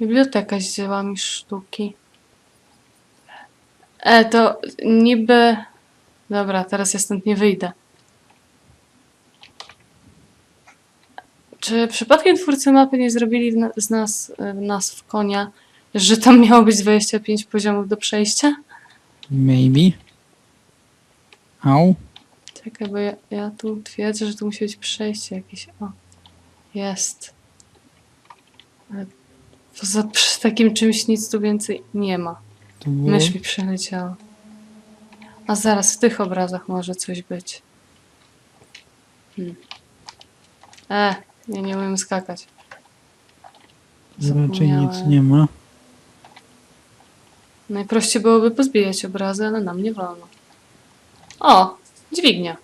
Biblioteka z dziełami sztuki. E, to niby... Dobra, teraz ja stąd nie wyjdę. Czy przypadkiem twórcy mapy nie zrobili z nas, w nas w konia, że tam miało być 25 poziomów do przejścia? Maybe. Au. Czekaj, bo ja, ja tu twierdzę, że tu musi być przejście jakieś. O, jest. Poza przy takim czymś nic tu więcej nie ma. To było... Mysz mi przeleciała. A zaraz w tych obrazach może coś być. Hmm. E, ja nie umiem skakać. Raczej nic nie ma. Najprościej byłoby pozbijać obrazy, ale nam nie wolno. O, dźwignia.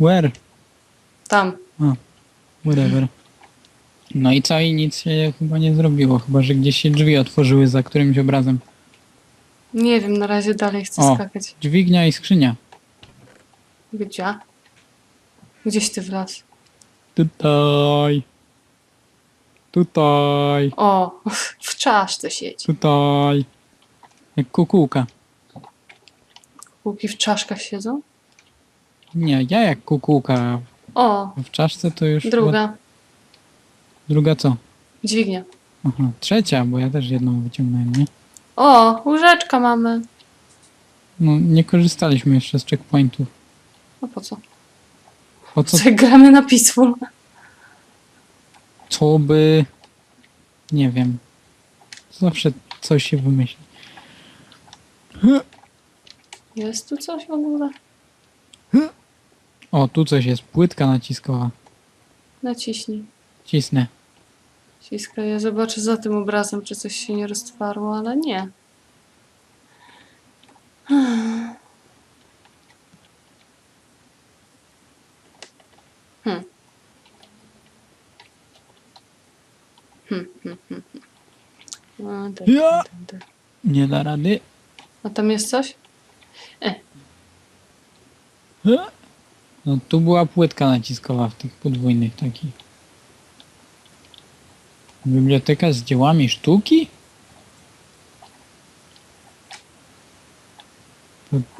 Where? Tam. Whatever. No i co? I nic się chyba nie zrobiło, chyba że gdzieś się drzwi otworzyły za którymś obrazem. Nie wiem, na razie dalej chcę O. skakać. Dźwignia i skrzynia. Gdzie? Gdzieś ty wlazł? Tutaj. Tutaj. O, w czaszce siedzi. Tutaj. Jak kukułka. Kuki w czaszkach siedzą? Nie, ja jak kukułka. O, W czaszce to już... druga. Druga co? Dźwignia. Aha, trzecia, bo ja też jedną wyciągnąłem, nie? O, łóżeczka mamy. No, nie korzystaliśmy jeszcze z checkpointów. No po co? Po co, Co gramy na Peaceful? co by... Nie wiem. Zawsze coś się wymyśli. Jest tu coś w ogóle? O, tu coś jest. Płytka naciskowa. Naciśnij. Cisnę. Ciska, ja zobaczę za tym obrazem, czy coś się nie roztwarło, ale nie. Hmm. Hmm, hmm, hmm, hmm. A, tak, Ja. tak, tak. Nie da rady. A tam jest coś? No, tu była płytka naciskowa w tych podwójnych takich. Biblioteka z dziełami sztuki?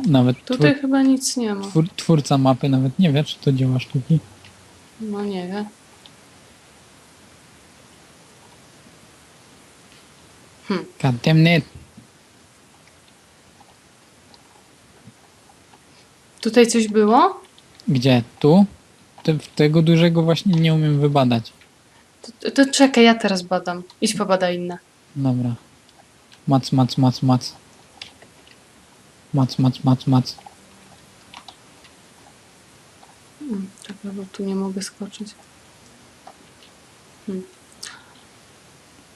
Nawet Tutaj twór, chyba nic nie ma. twór, twórca mapy nawet nie wie, czy to dzieła sztuki. No nie wiem. God damn it. Tutaj coś było? Gdzie? Tu? Te, tego dużego właśnie nie umiem wybadać. To, to czekaj, ja teraz badam. Idź pobadaj inne. Dobra. Mac, mac, mac, mac. Mac, mac, mac, mac. Hmm, czekaj, bo tu nie mogę skoczyć.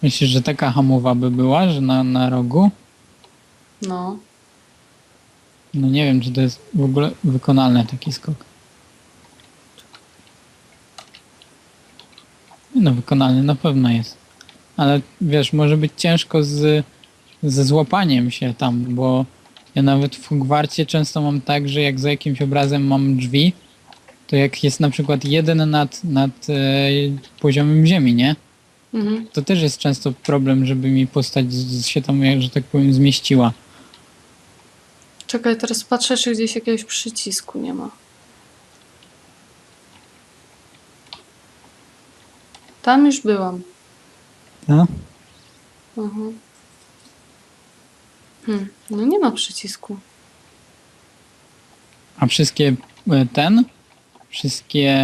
Myślisz, że taka hamowa by była, że na, na rogu? No. No nie wiem, czy to jest w ogóle wykonalny taki skok. No wykonalny na pewno jest. Ale wiesz, może być ciężko z, ze złapaniem się tam, bo ja nawet w Hogwarcie często mam tak, że jak za jakimś obrazem mam drzwi, to jak jest na przykład jeden nad, nad e, poziomem ziemi, nie? Mhm. To też jest często problem, żeby mi postać z, się tam, jak- że tak powiem, zmieściła. Czekaj, teraz patrzę, czy gdzieś jakiegoś przycisku nie ma. Tam już byłam. Tak? Mhm. Hmm. No nie ma przycisku. A wszystkie e, ten? Wszystkie.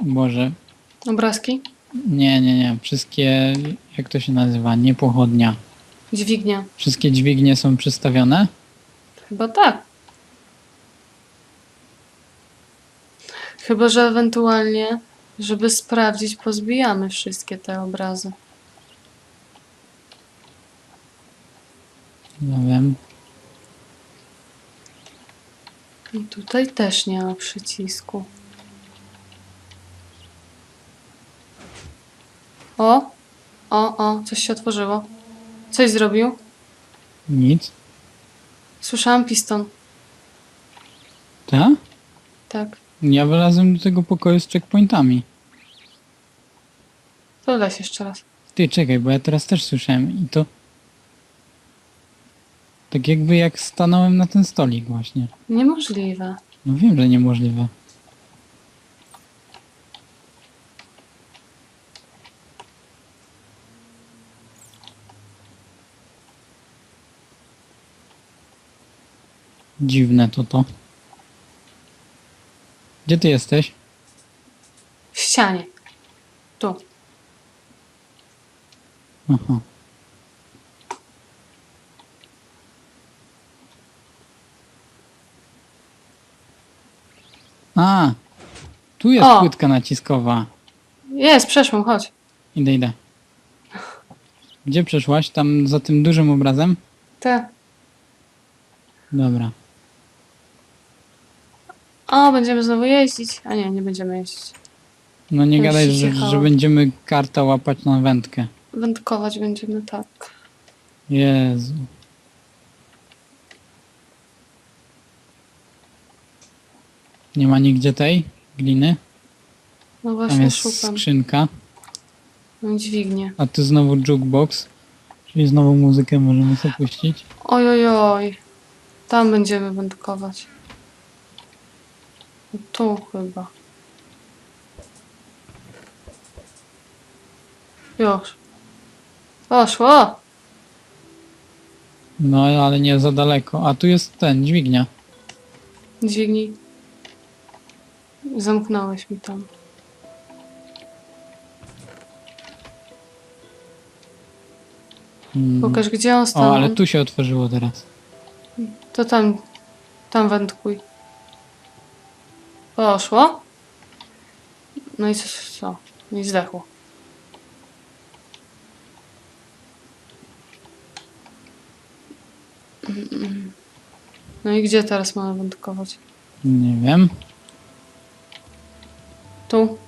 Boże. Obrazki? Nie, nie, nie. Wszystkie. Jak to się nazywa? Nie pochodnia. Dźwignia. Wszystkie dźwignie są przystawione? Chyba tak. Chyba, że ewentualnie, żeby sprawdzić, pozbijamy wszystkie te obrazy. Nie wiem. I tutaj też nie ma przycisku. O! O, o, coś się otworzyło. Coś zrobił. Nic. Słyszałam piston. Tak? Tak. Ja wylazłem do tego pokoju z checkpointami. To leś jeszcze raz. Ty, czekaj, bo ja teraz też słyszałem i to... Tak jakby jak stanąłem na ten stolik właśnie. Niemożliwe. No wiem, że niemożliwe. Dziwne to to. Gdzie ty jesteś? W ścianie. Tu. Aha. A, tu jest O! płytka naciskowa. Jest, przeszłam, chodź. Idę, idę. Gdzie przeszłaś? Tam za tym dużym obrazem? Te. Dobra. O, będziemy znowu jeździć. A nie, nie będziemy jeździć. No nie Już gadaj, się że, że będziemy karta łapać na wędkę. Wędkować będziemy, tak. Jezu. Nie ma nigdzie tej gliny? No Tam właśnie jest szukam. skrzynka. Mam dźwignię. A tu znowu jukebox. Czyli znowu muzykę możemy sobie puścić. Oj, oj, oj. Tam będziemy wędkować. Tu chyba. Już. Poszło. No ale nie za daleko. A tu jest ten, dźwignia. Dźwignij. Zamknąłeś mi tam. Mm. Pokaż, gdzie on stanął. O, ale tu się otworzyło teraz. To tam, tam wędkuj. Poszło. No i co? co? I zdechło. No i gdzie teraz mamy wędkować? Nie wiem. Tu.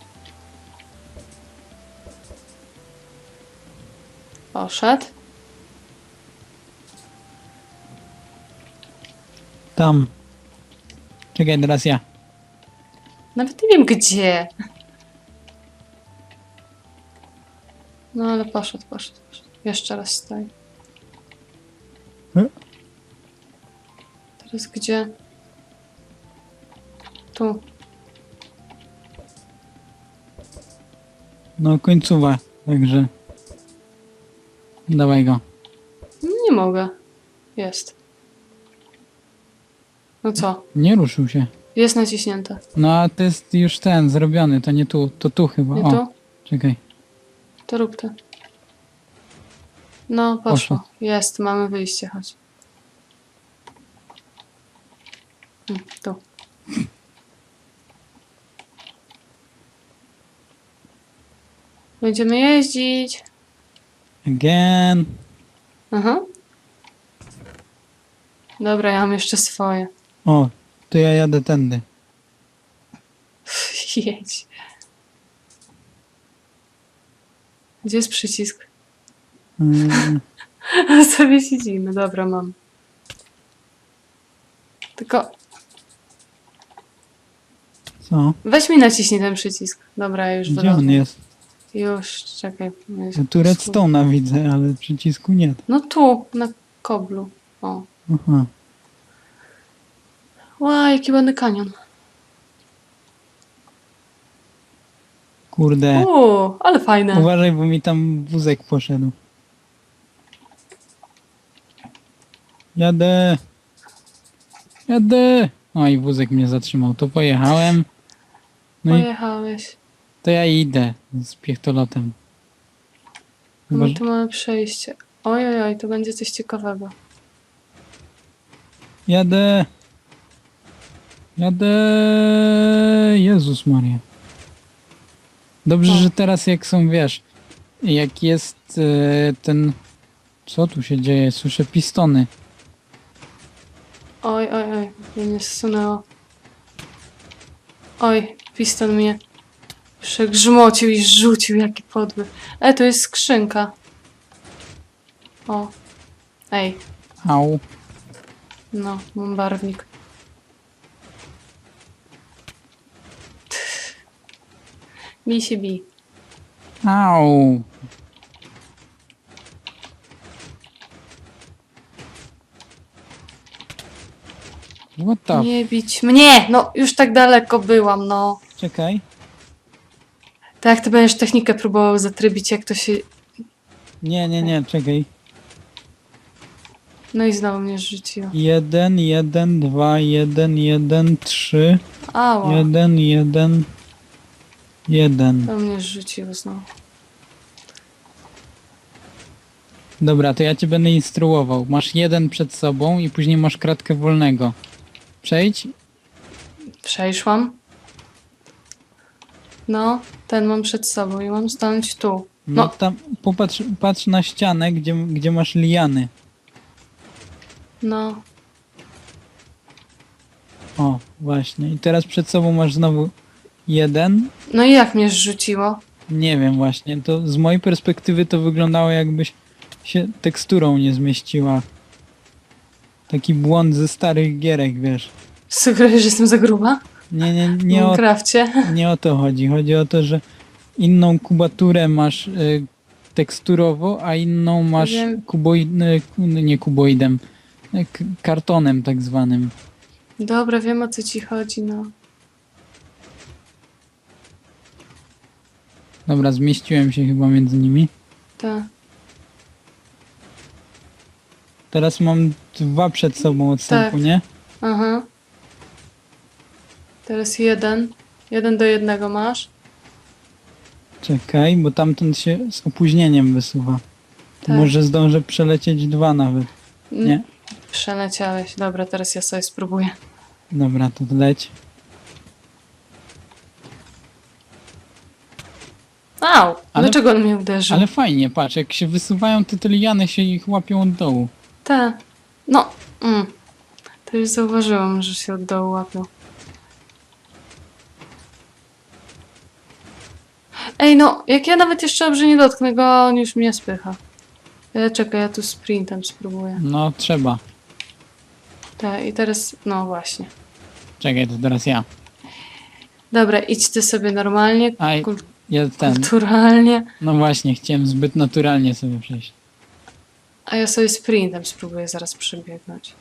Poszedł. Tam. Czekaj, teraz ja. Nawet nie wiem gdzie. No ale poszedł, poszedł, poszedł. Jeszcze raz stoi. E? Teraz gdzie? Tu. No końcowa, także. Dawaj go. Nie mogę. Jest. No co? Nie ruszył się. Jest naciśnięte. No a to jest już ten zrobiony, to nie tu, to tu chyba. Nie o, tu? czekaj. To rób to. No, poszło. Poszło. Jest, mamy wyjście, chodź. Mm, Tu. Będziemy jeździć. Again. Aha. Dobra, ja mam jeszcze swoje. O, to ja jadę tędy. Jedź. Gdzie jest przycisk? Mm, Sobie siedzimy. Dobra, mam. Tylko co? weź mi naciśnij ten przycisk. Dobra, już Gdzie on jest? Już, czekaj. Ja tu redstone'a widzę, ale przycisku nie. No tu, na koblu. O. Aha. Ła, jaki ładny kanion. Kurde. Uuu, ale fajne. Uważaj, bo mi tam wózek poszedł. Jadę. Jadę. Oj, wózek mnie zatrzymał. To pojechałem. No i Pojechałeś. to ja idę z piechtolotem. No że- tu mamy przejście. Oj, oj, oj, to będzie coś ciekawego. Jadę. Jadę. Jezus Maria. Dobrze, O. że teraz jak są, wiesz, jak jest e, ten... Co tu się dzieje? Słyszę pistony. Oj, oj, oj, mnie zsunęło. Oj, piston mnie przegrzmocił i rzucił, jaki podły. E, to jest skrzynka. O. Ej, Au. no, mam barwnik. Mi się bi. Au! What the... Nie bić mnie! No, już tak daleko byłam, no. Czekaj. Tak ty będziesz technikę próbował zatrybić, jak to się... Nie, nie, nie, czekaj. No i znowu mnie rzuciło. Jeden, jeden, dwa, jeden, jeden, trzy, Ała, jeden, jeden, jeden. to mnie rzuciło znowu. Dobra, to ja cię będę instruował. Masz jeden przed sobą i później masz kratkę wolnego. Przejdź. Przeszłam. No, ten mam przed sobą i mam stanąć tu. No, No. tam popatrz patrz na ścianę, gdzie, gdzie masz liany. No, O, właśnie. I teraz przed sobą masz znowu jeden. no i jak mnie rzuciło? Nie wiem właśnie. To z mojej perspektywy to wyglądało jakbyś się teksturą nie zmieściła. Taki błąd ze starych gierek, wiesz. Sugerujesz, że jestem za gruba? Nie, nie, W nie o Minecrafcie? Nie o to chodzi. Chodzi o to, że inną kubaturę masz y, teksturowo, a inną masz Wiem. kuboid, y, nie kuboidem, y, k- kartonem tak zwanym. Dobra, wiem o co ci chodzi, no. Dobra, zmieściłem się chyba między nimi. Tak. Teraz mam dwa przed sobą odstępu, Tak. nie? Aha. Teraz jeden. Jeden do jednego masz. Czekaj, bo tamten się z opóźnieniem wysuwa. To Tak. może zdążę przelecieć dwa nawet. Mm, Nie? Przeleciałeś. Dobra, teraz ja sobie spróbuję. Dobra, to leć. Au! Ale- Dlaczego on mnie uderzył? Ale fajnie, patrz, jak się wysuwają, te liany się ich łapią od dołu. Tak. No. Mm. To już zauważyłam, że się od dołu łapią. Ej, no, jak ja nawet jeszcze dobrze nie dotknę go, on już mnie spycha. E, czekaj, ja tu sprintem spróbuję. No, trzeba. Tak, i teraz, no właśnie. Czekaj, to teraz ja. Dobra, idź ty sobie normalnie, Aj, kul- ja ten. kulturalnie, No właśnie, chciałem zbyt naturalnie sobie przejść. a ja sobie sprintem spróbuję zaraz przebiegnąć.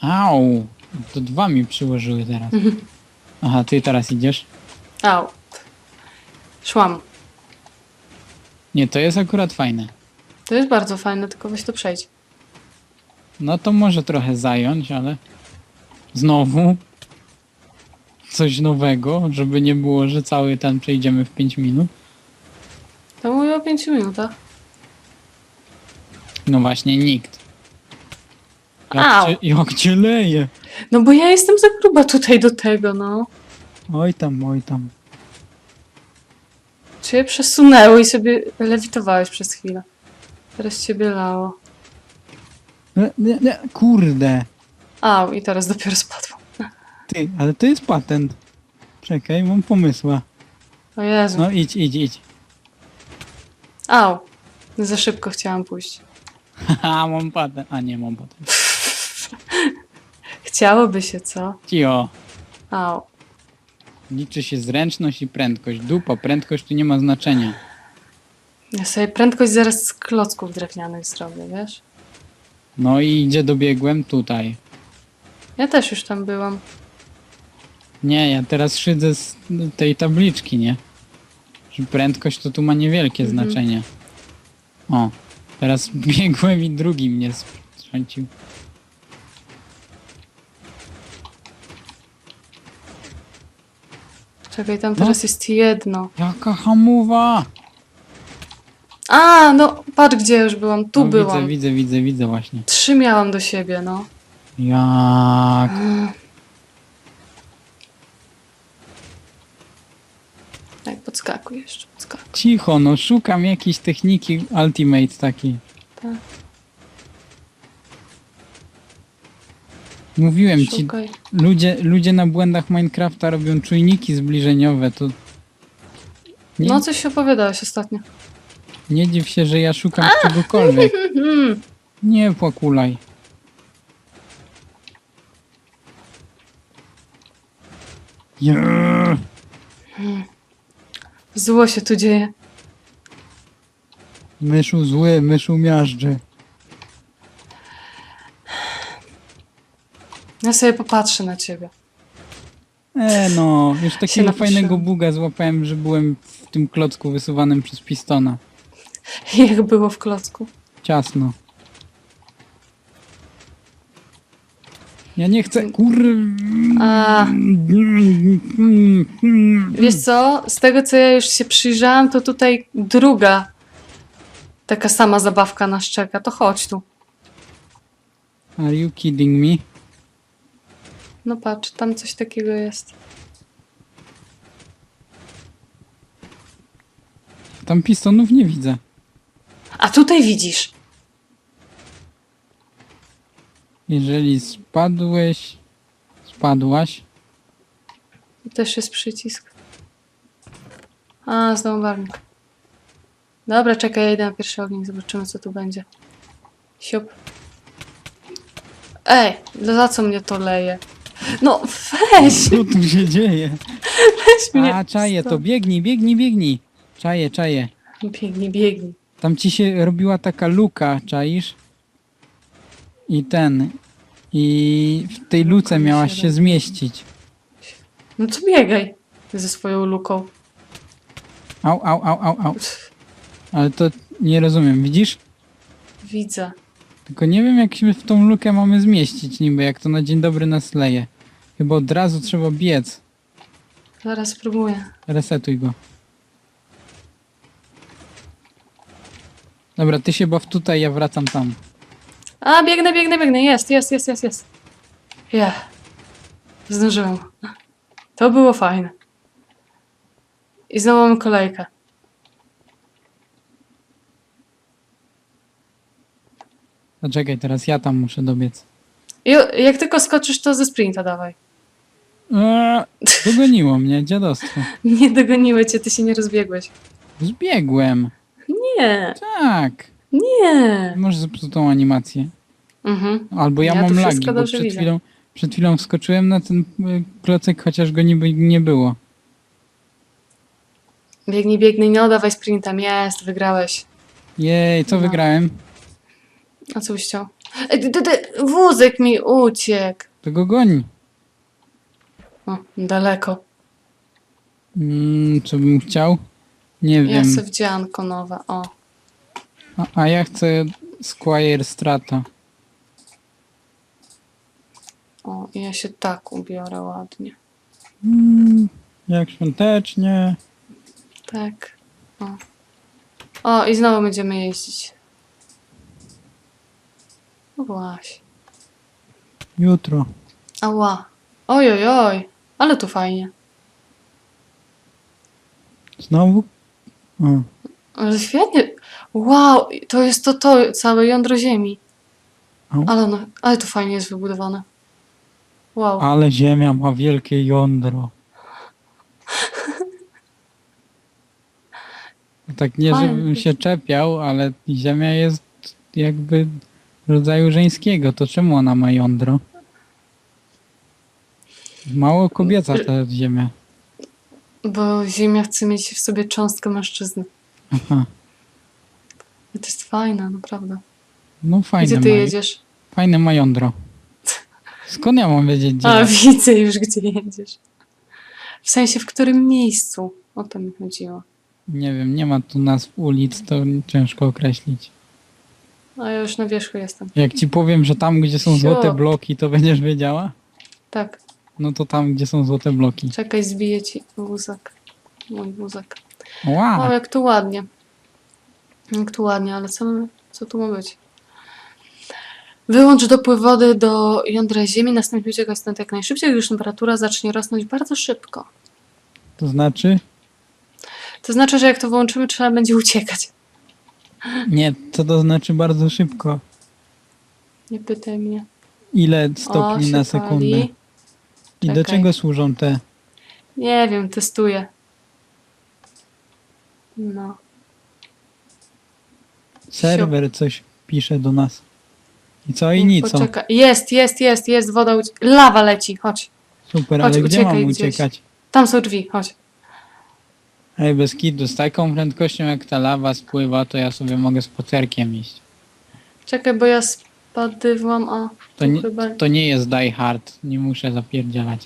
Au! To dwa mi przyłożyły teraz. Aha, ty teraz idziesz? Au. Szłam. Nie, to jest akurat fajne. To jest bardzo fajne, tylko weź to przejdź. No to może trochę zająć, ale znowu coś nowego, żeby nie było, że cały ten przejdziemy w 5 minut. To mówię o 5 minutach. No właśnie, nikt. Jak Au. cię, jak cię leje. No bo ja jestem za gruba tutaj do tego, no. Oj tam, oj tam. Cię przesunęło i sobie lewitowałeś przez chwilę. Teraz ciebie lało. Nie, nie, nie, kurde. Au, i teraz dopiero spadło. Ty, ale to jest patent. Czekaj, mam pomysła. O Jezu. No idź, idź, idź. Au. Za szybko chciałam pójść. Haha, mam patent. A nie, mam patent. Chciałoby się, co? Cio. Au. Liczy się zręczność i prędkość. Dupa, prędkość tu nie ma znaczenia. Ja sobie prędkość zaraz z klocków drewnianych zrobię, wiesz? No i gdzie dobiegłem? Tutaj. Ja też już tam byłam. Nie, ja teraz szydzę z tej tabliczki, nie? Że prędkość to tu ma niewielkie Mhm. znaczenie. O, teraz biegłem i drugi mnie strzącił. Czekaj, tam teraz jest jedno. Jaka hamowa! A, no patrz gdzie już byłam. Tu no, byłam. Widzę, widzę, widzę, widzę właśnie. Trzy miałam do siebie, no. Jak? Tak, podskakuj jeszcze, podskakuj. Cicho, no szukam jakiejś techniki ultimate takiej. Tak. Mówiłem ci, Szukaj. ludzie, ludzie na błędach Minecrafta robią czujniki zbliżeniowe, to nie, No coś opowiadałeś ostatnio. nie dziw się, że ja szukam czegokolwiek. Mhm. Nie płakulaj. Yeah. Zło się tu dzieje. Myszu zły, myszu miażdży. Ja sobie popatrzę na ciebie. E no, już takiego napatrzyłam. fajnego buga złapałem, że byłem w tym klocku wysuwanym przez pistona. Jak było w klocku. Ciasno. Ja nie chcę, kur... A. Wiesz co? Z tego co ja już się przyjrzałam, to tutaj druga taka sama zabawka nas czeka. To chodź tu. Are you kidding me? No patrz, tam coś takiego jest. Tam pistonów nie widzę. A tutaj widzisz. Jeżeli spadłeś, spadłaś, też jest przycisk. A, znowu barwnik. Dobra, czekaj, ja idę na pierwszy ogień, zobaczymy co tu będzie. Siup. Ej, no za co mnie to leje? No weź, co tu się dzieje? weź mnie. A, czaję, to biegnij, biegnij, biegnij. Czaję, czaję. Biegnij, biegnij. Tam ci się robiła taka luka, czaisz? I ten. I w tej luce miałaś się zmieścić. No to biegaj ze swoją luką. Au, au, au, au, au. Ale to nie rozumiem, widzisz? Widzę. Tylko nie wiem, jak się w tą lukę mamy zmieścić niby, jak to na dzień dobry nas leje. Chyba od razu trzeba biec. Zaraz spróbuję. Resetuj go. Dobra, ty się baw tutaj, ja wracam tam. A, biegnę, biegnę, biegnę. Jest, jest, jest, jest, jest. Ja. Zdążyłem. To było fajne. I znowu mamy kolejkę. Zaczekaj, teraz ja tam muszę dobiec. I jak tylko skoczysz, to ze sprinta dawaj. Eee, dogoniło mnie, dziadostwo. Nie dogoniły cię, ty się nie rozbiegłeś. Zbiegłem. Nie, Tak. nie. Może zepsutą animację. Mhm. Albo ja, Ja mam lagi, bo przed widzę. chwilą, przed chwilą wskoczyłem na ten y, klocek, chociaż go niby nie było. Biegnij, biegnij, no dawaj sprintem. Jest, wygrałeś. Jej, co No. wygrałem? A co byś chciał? Ej, ty, ty, ty, wózek mi uciekł. To go goń. O, daleko. Mm, co bym chciał? Nie Ja wiem. chcę wdzianko nowe, o. A, a ja chcę Squire Strata. O, i ja się tak ubiorę ładnie. Mm, jak świątecznie. Tak. O. o, i znowu będziemy jeździć. No właśnie. Jutro. Ała. Oj, oj, oj. Ale tu fajnie. Znowu? O. Ale świetnie. Wow, to jest to, to całe jądro ziemi. Ale, no, ale to fajnie jest wybudowane. Wow. Ale Ziemia ma wielkie jądro. No Tak nie, żebym się czepiał, ale Ziemia jest jakby rodzaju żeńskiego. To czemu ona ma jądro? Mało kobieca ta Ziemia. Bo ziemia chce mieć w sobie cząstkę mężczyzny. Aha. To jest fajne, naprawdę. No fajne Gdzie ty ma, jedziesz? fajne ma jądro. Skąd ja mam wiedzieć, gdzie? A, widzę już, gdzie jedziesz. W sensie, w którym miejscu? O to mi chodziło. Nie wiem, nie ma tu nazw ulic, to ciężko określić. A ja już na wierzchu jestem. Jak ci powiem, że tam, gdzie są Sio. złote bloki, to będziesz wiedziała? Tak, No to tam, gdzie są złote bloki. czekaj, zbiję ci wózek. Mój wózek. O, Wow! jak tu ładnie. Jak tu ładnie, ale co, co tu ma być? Wyłącz dopływ wody do jądra ziemi, następnie uciekaj stąd jak najszybciej, gdyż temperatura zacznie rosnąć bardzo szybko. To znaczy? To znaczy, że jak to wyłączymy, trzeba będzie uciekać. Nie, co to znaczy bardzo szybko? Nie pytaj mnie. Ile O, stopni się na sekundę? pali. I do Czekaj. czego służą te? Nie wiem, testuję. No. Serwer coś pisze do nas. I co i nic. Poczekaj. Jest, jest, jest, jest, woda ucie... Lawa leci, chodź. Super, Chodź, ale gdzie uciekaj mam gdzieś. uciekać? Tam są drzwi, chodź. Ej, bez kitu, z taką prędkością jak ta lawa spływa, to ja sobie mogę z pocerkiem iść. Czekaj, bo ja spadywłam, a To tu nie, chyba... to nie jest Die Hard, nie muszę zapierdzielać.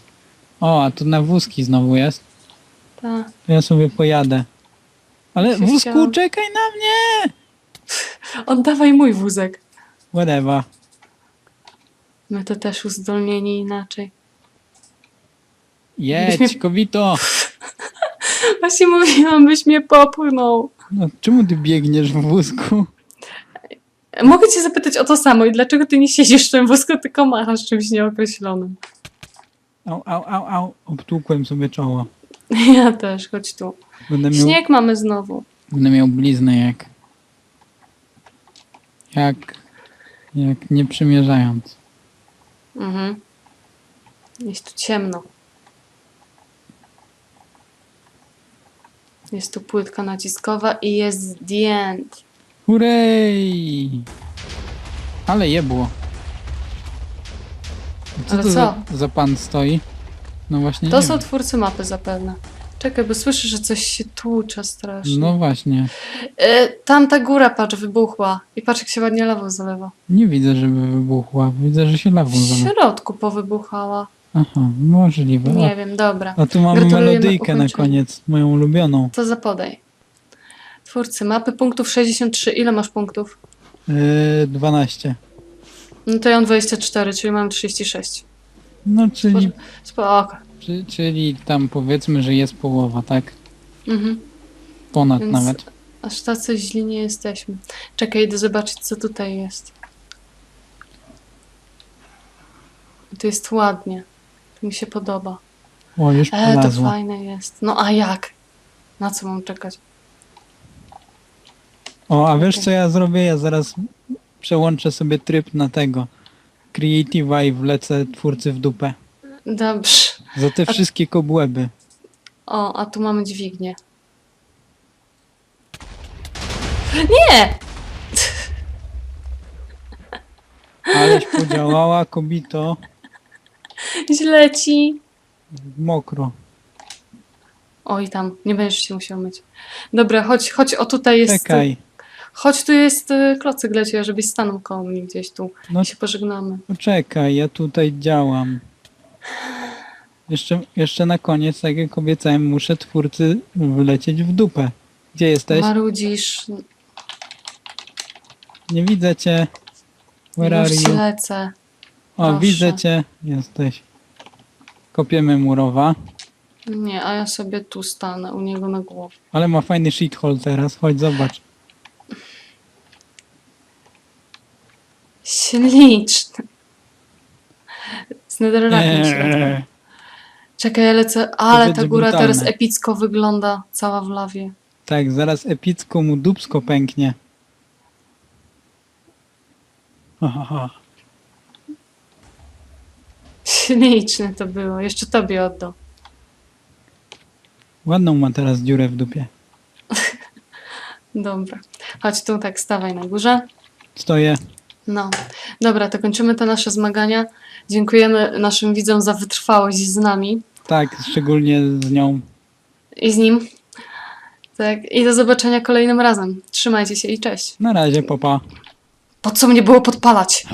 O, a tu na wózki znowu jest. Ta. To ja sobie pojadę. Ale Się wózku, chciałam. czekaj na mnie! Oddawaj mój wózek. Whatever. My to też uzdolnieni inaczej. Jedź, Byśmy- kobito! Właśnie mówiłam, byś mnie popchnął. No, czemu ty biegniesz w wózku? Mogę cię zapytać o to samo i dlaczego ty nie siedzisz w tym wózku, tylko machasz czymś nieokreślonym. Au, au, au, au. Obtłukłem sobie czoło. Ja też, chodź tu. Będę miał, Śnieg mamy znowu. będę miał bliznę jak... Jak... Jak nie przymierzając. Mhm. Jest tu ciemno. Jest tu płytka naciskowa i jest the end. Hurray! Ale jebło. Co Ale to co? Za, za pan stoi? No właśnie To nie są wiem. twórcy mapy zapewne. Czekaj, bo słyszę, że coś się tłucze strasznie. No właśnie. E, tam ta góra, patrz, wybuchła. I patrz, jak się ładnie lawą zalewa. Nie widzę, żeby wybuchła. Widzę, że się lawą W zalewa. środku powybuchała. Aha, możliwe. Nie wiem, dobra. a tu mamy Gratulujemy melodyjkę na koniec, moją ulubioną. To zapodaj. Twórcy mapy punktów 63. Ile masz punktów? Yy, 12. No to ja mam 24, czyli mam 36. No, czyli, Spoko. Czy, czyli tam powiedzmy, że jest połowa, tak? Mhm. Ponad Więc- nawet. Aż tacy źli nie jesteśmy. Czekaj, idę zobaczyć, co tutaj jest. Tu jest ładnie. To mi się podoba. O, już E, to fajne jest. No a jak? Na co mam czekać? O, a wiesz co ja zrobię? Ja zaraz przełączę sobie tryb na tego. Creative'a i wlecę twórcy w dupę. Dobrze. Za te wszystkie kobłęby. O, a tu mamy dźwignię. Nie! Aleś podziałała, kobito. Źle ci. Mokro. Oj tam, nie będziesz się musiał myć. Dobra, chodź, chodź, o tutaj jest... Czekaj. Chodź, tu jest y, klocyk dla ciebie, żebyś stanął koło mnie gdzieś tu. No I się pożegnamy. poczekaj, ja tutaj działam. Jeszcze, jeszcze na koniec, tak jak obiecałem, muszę twórcy wlecieć w dupę. Gdzie jesteś? Marudzisz, Nie widzę cię. Where are już you? lecę. O, proszę. widzę cię. Jesteś. Kopiemy murowa. Nie, a ja sobie tu stanę, u niego na głowie. Ale ma fajny shithole teraz. Chodź, zobacz. Śliczny. Z netherrackiem środku. Eee. Czekaj, ja lecę, ale ta góra teraz brutalne. epicko wygląda, cała w lawie. Tak, zaraz epicko mu dupsko pęknie. Aha. Śliczne to było, jeszcze tobie oddał. Ładną ma teraz dziurę w dupie. Dobra. Chodź tu, tak, stawaj na górze. Stoję. No, dobra, to kończymy te nasze zmagania. Dziękujemy naszym widzom za wytrwałość z nami Tak, szczególnie z nią. i z nim. Tak, i do zobaczenia kolejnym razem. Trzymajcie się i cześć. Na razie, popa. Po co mnie było podpalać?